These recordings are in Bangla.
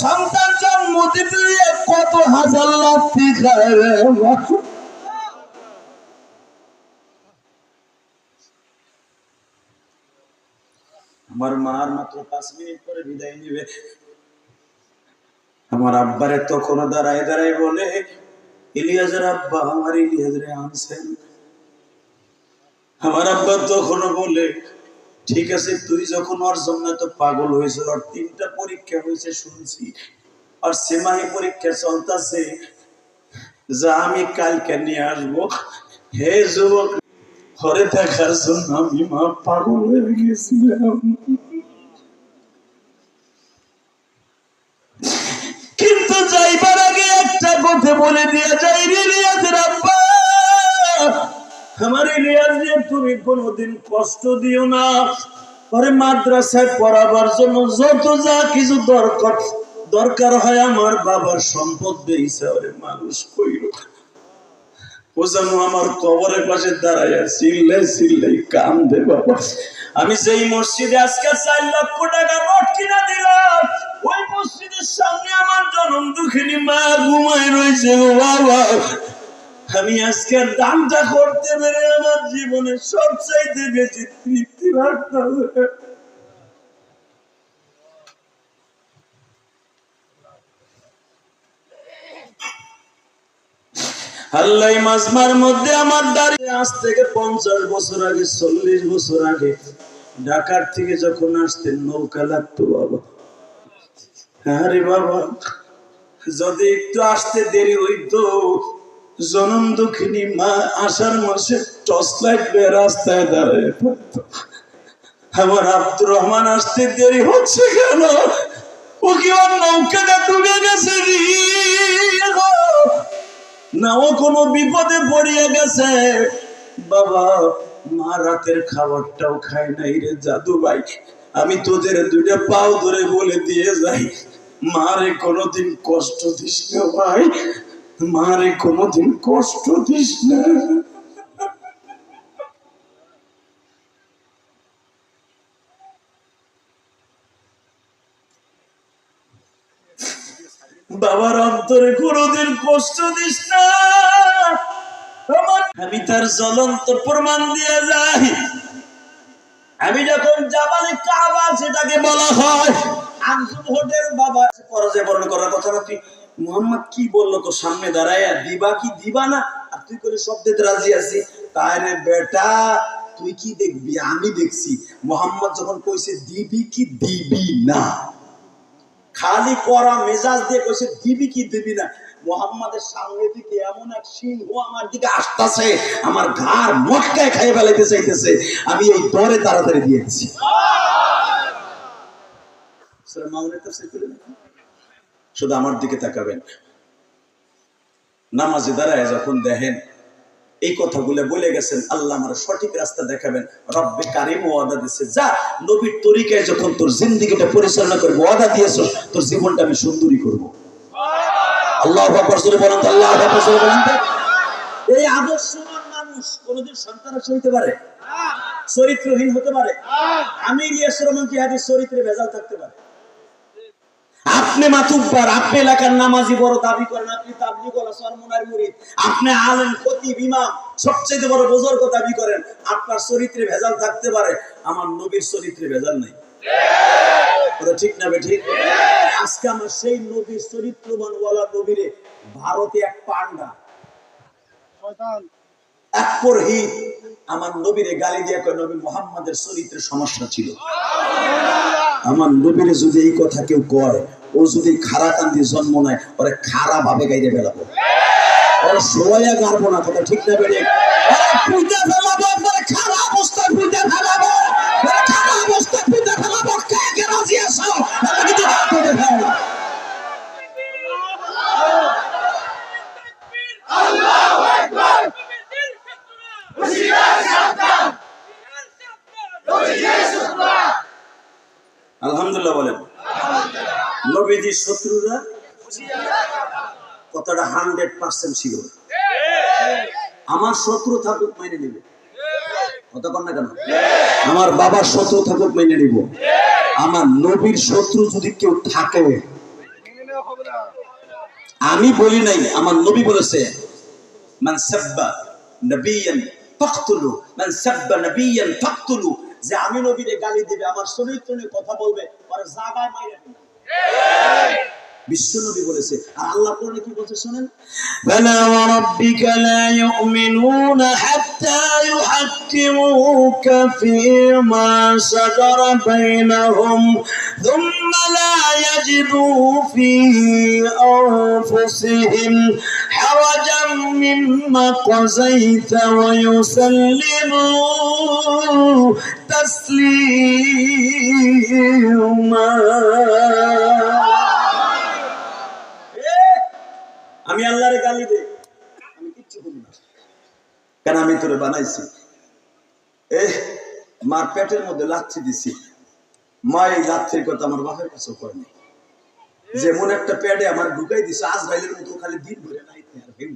সন্তান জন্ম দিতে কত হাজার মা। আমার মার মাত্র পাঁচ মিনিট পরে বিদায় নিবে আমার আব্বারে তখনও দাঁড়ায় দাঁড়ায় বলে ইলিয়াজের আব্বা আমার ইলিয়াজরে আনছেন আমার আব্বা তখনও বলে ঠিক আছে, তুই যখন ওর জন্য তো পাগল হয়েছে, ওর তিনটা পরীক্ষা হয়েছে শুনছি, আর সেমাহি পরীক্ষা চলতেছে, যা আমি কালকে নিয়ে আসব। হে যুবক, ঘরে দেখার জন্য আমি মা পাগল হয়ে গেছিলাম। কিন্তু যাইবার আগে একটা কথা বলে দিয়ে যাই রে রিয়াজের আব্বা আমার ইলিয়াস তুমি কোনোদিন কষ্ট দিও না। পরে মাদ্রাসায় পড়াবার জন্য যত যা কিছু দরকার দরকার হয় আমার বাবার সম্পদ দিয়েছে। ওরে মানুষ কইল ও যেন আমার কবরের পাশে দাঁড়াইয়া চিল্লাই চিল্লাই কাম দে বাবা। আমি যেই মসজিদে আজকে চার লক্ষ টাকা নোট কিনা দিলাম, ওই মসজিদের সামনে আমার জনম দুঃখিনী মা ঘুমায় রয়েছে। বাবা। আমি আজকের দানটা করতে পেরে আমার জীবনে সবচাইতে বেশি তৃপ্তি রাখতাম আল্লাহ মাজমার মধ্যে আমার দাঁড়িয়ে আজ থেকে পঞ্চাশ বছর আগে, চল্লিশ বছর আগে ঢাকার থেকে যখন আসতেন, নৌকা লাগতো বাবা। আরে বাবা, যদি একটু আসতে দেরি হইতো জনম দুঃখিনী মা আষাঢ় মাসে টর্চ লাইট বেয়ে রাস্তায় দাঁড়িয়ে আমার আব্দুর রহমান আসতে দেরি হচ্ছে কেন? ও কি ওর নৌকাটা ডুবে গেছে না, ও কোনো বিপদে পড়িয়া গেছে। বাবা, মা রাতের খাবারটাও খায় নাই রে জাদু ভাই আমি তোদের দুইটা পাও ধরে বলে দিয়ে যাই। মারে কোনোদিন কষ্ট দিস না ভাই। মারে কোনোদিন কষ্ট দিস না। বাবার অন্তরে কোনোদিন কষ্ট দিস না। আমি তার জ্বলন্ত প্রমাণ দিয়ে যাই। আমি যখন জাবালে কাবা সেটাকে বলা হয় আনসুম হোটেল, বাবা, পরাজয় বরণ করার কথা না তুই মোহাম্মদ কি বলল তো সামনে দাঁড়ায় দিবা কি দিবা না? আর তুই করে সব দিতে রাজি আছি তাইরে বেটা তুই কি দেখবি? আমি দেখছি। মোহাম্মদ যখন কইছে দিবি কি দিবি না? খালি করা মেজাজ দিয়ে কইছে দিবি কি দিবি না? মোহাম্মদের সামনে দিকে এমন এক সিংহ আমার দিকে আসতেছে আমার ঘাড় মটকায় খাইয়ে ফেলাইতে চাইতেছে। আমি এই দরে তাড়াতাড়ি দিয়েছি মাউনের তাফসীর খুলে দেখুন। শুধু আমার দিকে তাকাবেন নামাজে দাঁড়ায় যখন দেখেন এই কথাগুলো বলে গেছেন আল্লাহ আমার সঠিক রাস্তা দেখাবেন। রব্বে কারিম ওয়াদা দিছে যা নবীর তরিকায় যখন তোর জিন্দিগিটা পরিচালনা করব ওয়াদা দিয়েছ তোর জীবনটা আমি সুন্দরী করব। আল্লাহ বলেন আল্লাহ বলেন এই মানুষ কোনোদিন সন্তান হইতে পারে? চরিত্রহীন হতে পারে? আমি ইলিয়াস রহমান জিহাদির চরিত্রে ভেজাল থাকতে পারে? আপনি মাতুব্বার আপনি এলাকার নামাজি বড় দাবি করেন আপনি তাবলিগ ওলা সরমনার মুরিদ আপনি আলেম খতিব ইমাম সবচেয়ে বড় বুজুর্গ দাবি করেন আপনার চরিত্রে ভেজাল থাকতে পারে আমার নবীর চরিত্রে ভেজাল নাই। ঠিক না বে ঠিক? আজকে আমার সেই নবীর চরিত্রবান ওয়ালা নবীরে ভারতে এক পান্ডা এক পরহিত আমার নবীরে গালি দিয়ে কয় নবী মোহাম্মদের চরিত্রে সমস্যা ছিল। আমার নবীরে যদি এই কথা কেউ কয় ও যদি খারা কান্দি জন্ম নেয়, ওরে খারা ভাবে গাইতে বেলাবো ওরা সোয়া গাড়বো না, কথা ঠিক না বেড়ে। ফেলাবো একবারে খারাপ অবস্থায় পুঁতে ফেলাবো ওরে খারাপ অবস্থায় পুঁতে ফেলাবো কে কে রাজি আছো এটা কিন্তু হাত তুলে ফেলো। আলহামদুলিল্লাহ বলেন নবীজির শত্রুরা কতটা হান্ড্রেড পার্সেন্ট ছিল আমার শত্রু থাকুক মেনে নিব। কতক্ষণ না কেন? আমার বাবার শত্রু থাকুক মেনে নিব। আমার নবীর শত্রু যদি কেউ থাকে, আমি বলি নাই, আমার নবী বলেছে, মান সাব্বা নবিয়ান ফাকতুলু, মান সাব্বা নবিয়ান ফাকতুলু। যে আমি নবীরে গালি দিবে, আমার চরিত্র নিয়ে কথা বলবে আর জায়গায় মাইরে ফেলবে। বিশ্ব নবী বলেছে আর আল্লাহ কোরআনে কি বলছে শুনেন فلا وربك لا يؤمنون حتى يحكموك فيما شجر بينهم ثم لا يجدوا في أنفسهم حرجا مما قضيت ويسلموا تسليما আমি আল্লাহরে গালি দেই। আমি কিচ্ছু করি না। কেন আমি তোরে বানাইছি? এ মার পেটের মধ্যে লাচ্ছি দিছি। মা এই লাচ্ছির কথা আমার বাপের কাছেও কয়নি যেমন একটা প্যাডে আমার ঢুকাই দিছে আজরাইলের মতো খালি দিন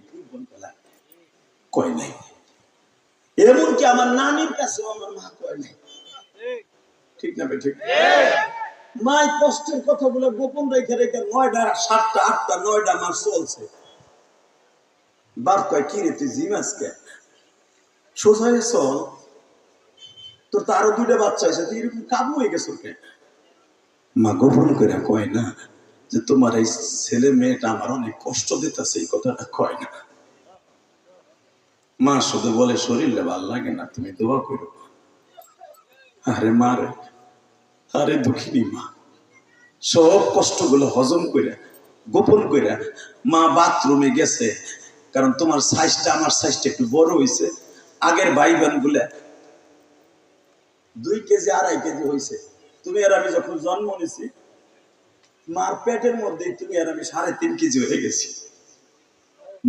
ফুটবল খেলা কয় নাই। আমার নানির কাছেও আমার মা কয় নাই? ঠিক না ঠিক মাই কষ্টের কথাগুলো গোপন রেখে রেখে নয়টা সাতটা, আটটা নয়টা মাস চলছে। বাপ কি রে তুই জিম আজকে সোজা হয়ে চল তোর তো আরও দুইটা বাচ্চা হয়েছে তুই এরকম কাবু হয়ে গেছো কে মা গোপন করে কয় না যে তোমার এই ছেলে মেয়েটা আমার অনেক কষ্ট দিতেছে এই কথাটা কয় না মা শুধু বলে শরীরে ভালো লাগে না তুমি দোয়া করো আরে মা রে আরে দুঃখিনী মা সব কষ্টগুলো হজম করে গোপন করে মা বাথরুমে গেছে কারণ তোমার সাইজটা আমার সাইজটা একটু বড় হয়েছে আগের ভাই বোনগুলা দুই কেজি, আড়াই কেজি হয়েছে তুমি আর আমি যখন জন্ম নিছি, মার পেটের মধ্যে তুমি আর আমি সাড়ে তিন কেজি হয়ে গেছি।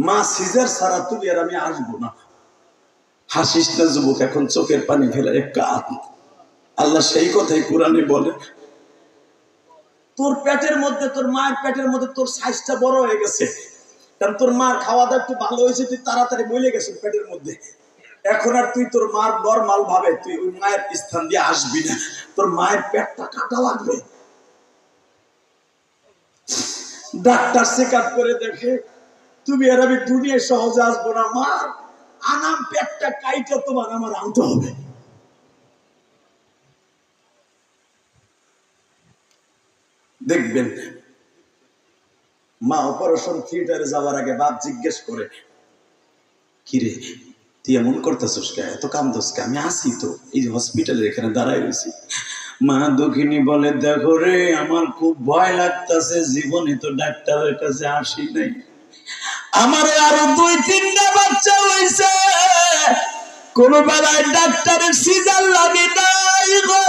মা সিজার ছাড়া তুমি আর আমি আসব না। হাসিস না যুবক এখন চোখের পানি ফেলে কাঁদ আল্লাহ সেই কথাই কোরআনে বলে, তোর পেটের মধ্যে, তোর মায়ের পেটের মধ্যে তোর সাইজটা বড় হয়ে গেছে। কারণ তোর মার খাওয়া দাওয়া একটু ভালো হয়েছে, তুই তাড়াতাড়ি বলে গেছে পেটের মধ্যে। এখন আর তুই তোর মার নর্মাল ভাবে, তুই ওই মায়ের স্থান দিয়ে আসবি না। তোর মায়ের পেটটা কাটা লাগবে। ডাক্তার চেক আপ করে দেখে, তুমি আর আমি দুনিয়ায় সহজে আসব না মার আনাম পেটটা কাইটা তোমার, আমার আনতে হবে। দেখবেন মা অপারেশন থিয়েটারে যাওয়ার আগে বাপ জিজ্ঞেস করে, কিরে, তুই এমন করতেছিস কে এত কান্দস কে আমি আসি তো, এই যে হসপিটালের এখানে দাঁড়াই রয়েছি। মা দক্ষিণী বলে, দেখো রে, আমার খুব ভয় লাগতেছে, জীবনে তো ডাক্তারের কাছে আসি নাই। আমার আরও দুই, তিনটা বাচ্চা হয়েছে কোন বেলায় ডাক্তারের সিজার লাগে নাই গো।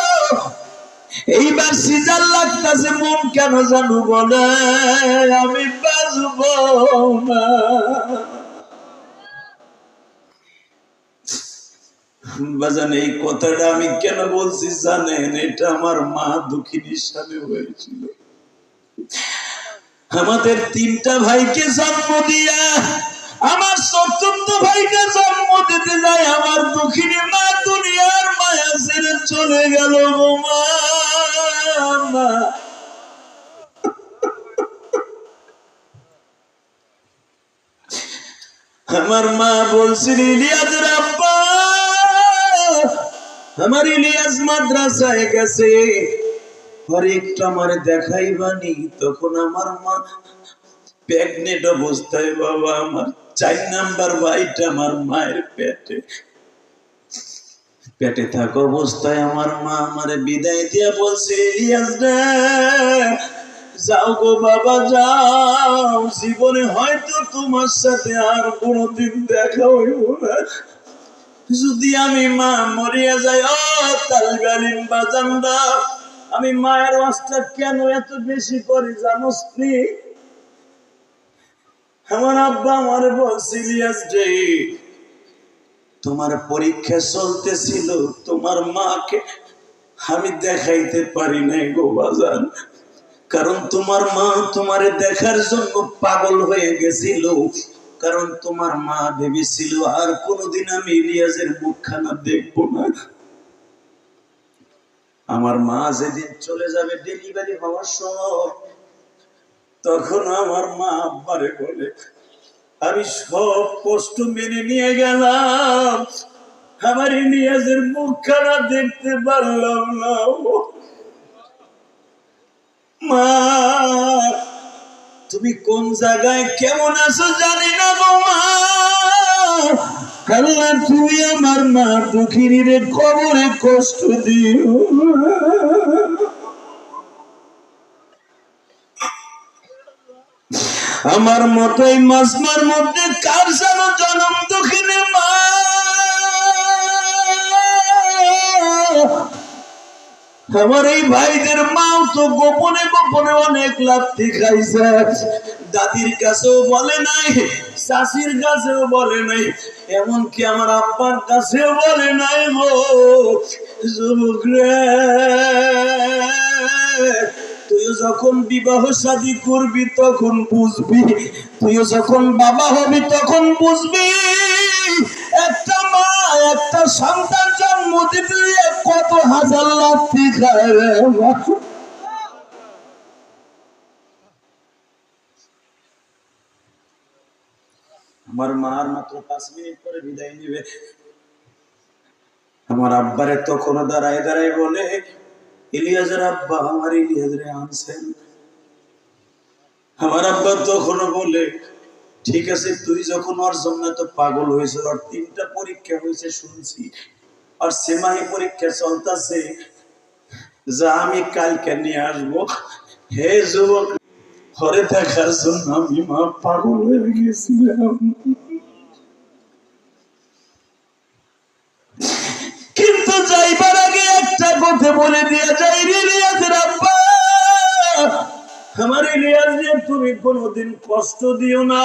এইবার সিজার লাগতেছে, মন কেন জানু বলে? আমি বাজব না। বাজান, এই কথাটা আমি কেন বলছি জানেন? এটা আমার মা দুঃখিনীর সামনে হয়েছিল। আমাদের তিনটা ভাইকে জন্ম দিয়া, আমার চতুর্থ ভাইকে জন্ম দিতে যায়, আমার দুঃখিনী মা দুনিয়ার মায়া ছেড়ে চলে গেল গো আমার মা বলছিল ইলিয়াসের আব্বা আমার ইলিয়াস মাদ্রাসায় গেছে। হরেকটা আমার দেখাইবানি, তখন আমার মা প্রেগনেন্ট অবস্থায়, বাবা, আমার চার নাম্বার ভাইটা আমার মায়ের পেটে পেটে থাকা অবস্থায় আমার মা আমারে বিদায় দিয়া বলছে যাও গো বাবা, যাও। জীবনে হয়তো তোমার সাথে আর কোনোদিন দেখা হইব না। যদি আমি মা মরিয়া যাই, ও তালগালিম বাজানরা আমি মায়ের ওয়াজটা কেন এত বেশি করি জানোস নি আমার আব্বা আমার বলছিল যে তোমার পরীক্ষা চলতেছিল, তোমার মাকে আমি দেখাইতে পারি নাই গো বাজান। কারণ তোমার মা তোমারে দেখার জন্য পাগল হয়ে গেছিল। কারণ তোমার মা ভেবেছিল, আর কোনোদিন আমি ইলিয়াসের মুখখানা দেখব না। আমার মা যেদিন চলে যাবে ডেলিভারি হওয়ার সময়, তখন আমার মা আব্বারে বলে আমি সব কষ্ট মেনে নিয়ে গেলাম। আমার ইলিয়াসের মুখখানা দেখতে পারলাম না। মা, তুমি কোন জায়গায় কেমন আছো জানি না গো মা। তুমি আমার মা দুঃখিনী রে কবরে কষ্ট দিও। আমার মতোই মাসমার মধ্যে কার যেন জনম দুঃখিনী মা? আমার এই ভাইদের মাও তো গোপনে গোপনে অনেক লাথি খাইছে। দাদির কাছেও বলে নাই শাশির কাছেও বলে নাই, এমনকি আমার আব্বার কাছেও বলে নাই গো। যুবক রে তুইও যখন বিবাহ শাদী করবি, তখন বুঝবি তুইও যখন বাবা হবি, তখন বুঝবি, একটা মা, একটা সন্তান জন্ম দিবি কত হাজার লাথি রে আমার মার মাত্র পাঁচ মিনিট পরে বিদায় নিবে। আমার আব্বারে তখনও দাঁড়ায় দাঁড়ায় বলে ইলিয়াজের আব্বা, আমার ইলিয়াজরে আনছেন। আমার আব্বা তখনও বলে, ঠিক আছে, তুই যখন ওর জন্য তো পাগল হয়েছে। তিনটা পরীক্ষা হয়েছে, শুনছি। আর পরীক্ষা চলতেছে। যা আমি কালকে নিয়ে আসব। হে যুবক, ঘরে থাকার জন্য আমি মা পাগল হয়ে গেছিলাম কিন্তু যাইবার আগে কথা বলে দিয়ে যাই রে আব্বা, আমার ইলিয়াস নিয়ে তুমি কোনোদিন কষ্ট দিও না।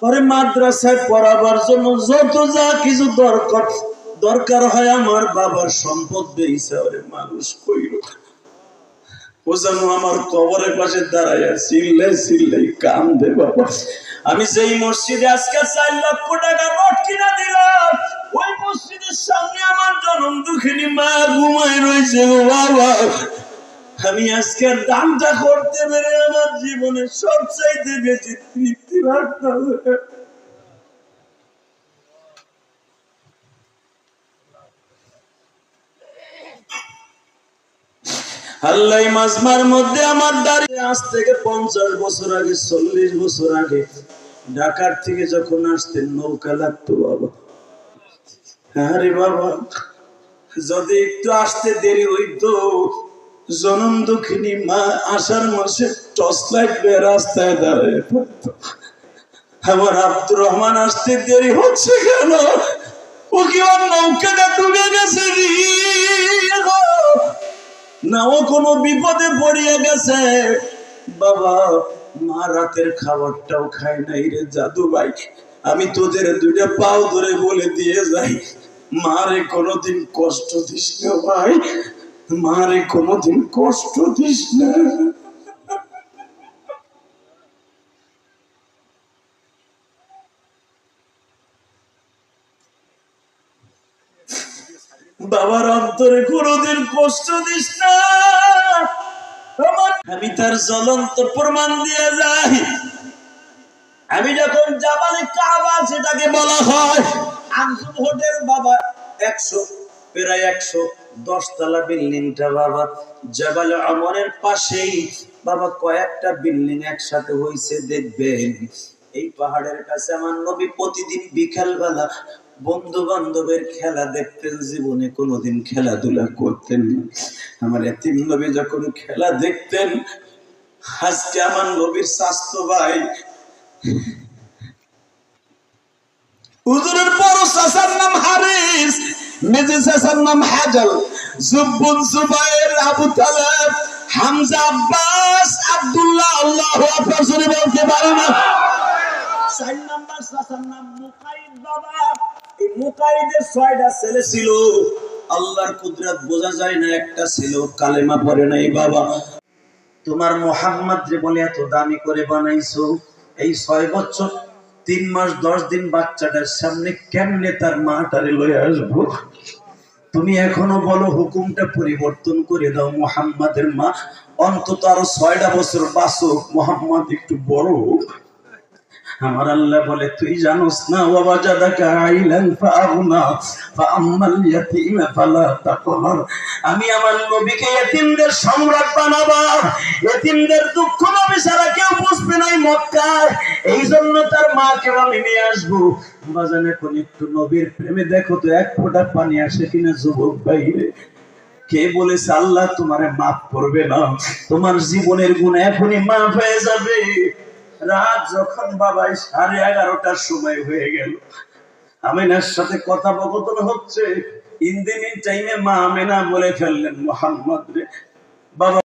পরে মাদ্রাসায় পড়াবার জন্য যত যা কিছু দরকার দরকার হয় আমার বাবার সম্পদ দিয়েছে মানুষ কইল ও যেন আমার কবরের পাশে দাঁড়াইয়া চিল্লাই চিল্লাই কাম দে বাবা। আমি সেই মসজিদে আজকে চার লক্ষ টাকা নোট কিনা দিলাম, ওই মসজিদের সামনে আমার জনম দুঃখিনী মা ঘুমায় রয়েছে। বাবা, আমি আজকে দামটা করতে পেরে আমার জীবনে সব চাইতে বেশি তৃপ্তি রাখতাম আল্লাহ মাজমার মধ্যে আমার দাঁড়িয়ে আজ থেকে পঞ্চাশ বছর আগে, চল্লিশ বছর আগে ঢাকার থেকে যখন আসতেন, নৌকা লাগতো বাবা। আরে বাবা, যদি একটু আসতে দেরি জনম দুঃখিনী মা আষাঢ় মাসে টর্চ লাইট রাস্তায় দাঁড়িয়ে পড়তো আমার আব্দুর রহমান, আসতে দেরি হচ্ছে কেন? ও কি ওর নৌকাটা ডুবে গেছে? না ও কোনো বিপদে পড়িয়ে গেছে। বাবা, মা রাতের খাবারটাও খায় নাই রে জাদু ভাই আমি তোদের দুইটা পাও ধরে বলে দিয়ে যাই। মারে কোনোদিন কষ্ট দিস না ভাই। মারে কোনোদিন কষ্ট দিস না। অন্তরে কোনোদিন কষ্ট দিস না। আমি তার জ্বলন্ত প্রমাণ দিয়ে যাই। আমি যখন জাবালে কাবা সেটাকে বলা হয় হোটেল বাবা একশো, প্রায় একশো বিল্ডিংটা বাবা। জাবাল আমরের পাশেই বাবা কয়েকটা বিল্ডিং একসাথে হয়েছে দেখবেন। এই পাহাড়ের কাছে আমার নবী প্রতিদিন বিকাল বেলা বন্ধু বান্ধবের খেলা দেখতেন জীবনে, কোনোদিন খেলাধুলা করতেন আমার এতিম নবী যখন খেলা দেখতেন, আজকে আমার নবীর স্বাস্থ্য ভাই। হুজুরের নাম হারিস নাম হাজল। জুব্বুন জুবাইর, আবু তালেব, হামজা আব্বাস, আব্দুল্লাহ, আল্লাহ বলতে পারে না। চার নাম্বার নাম বাবা। ছয়টা ছেলে ছিল। আল্লাহর বোঝা যায় না, একটা ছিল কালেমা পড়ে নাই, বাবা। তোমার মোহাম্মদ যে বলে এত দামি করে বানাইছো, এই ছয় বছর, তিন মাস, দশ দিন বাচ্চাটার সামনে কেমনে তার মাটারে লয়ে আসব? তুমি এখনও বলো, হুকুমটা পরিবর্তন করে দাও, মোহাম্মদের মা। অন্তত আরও ছয়টা বছর বাঁচুক, মোহাম্মদ একটু বড় হোক। আমার আল্লাহ বলে, তুই জানোস না ফালা আমি আমার নবীকে সম্রাট বানাবো দুঃখ কেউ বুঝবে না এই মক্কায়। এই জন্য তার মাকেও আমি নিয়ে আসব। বাজান এখন একটু নবীর প্রেমে, দেখো তো এক ফোঁটা পানি আসে কিনা যুবক বাইরে কে বলেছে, আল্লাহ তোমারে মাফ করবে না, তোমার জীবনের গুণ এখনই মাফ হয়ে যাবে। রাত যখন বাবাই সাড়ে এগারোটার সময় হয়ে গেল, আমিনার সাথে কথা কথোপকথন হচ্ছে। ইন টাইমে মা আমেনা বলে ফেললেন, মোহাম্মদ রে, বাবা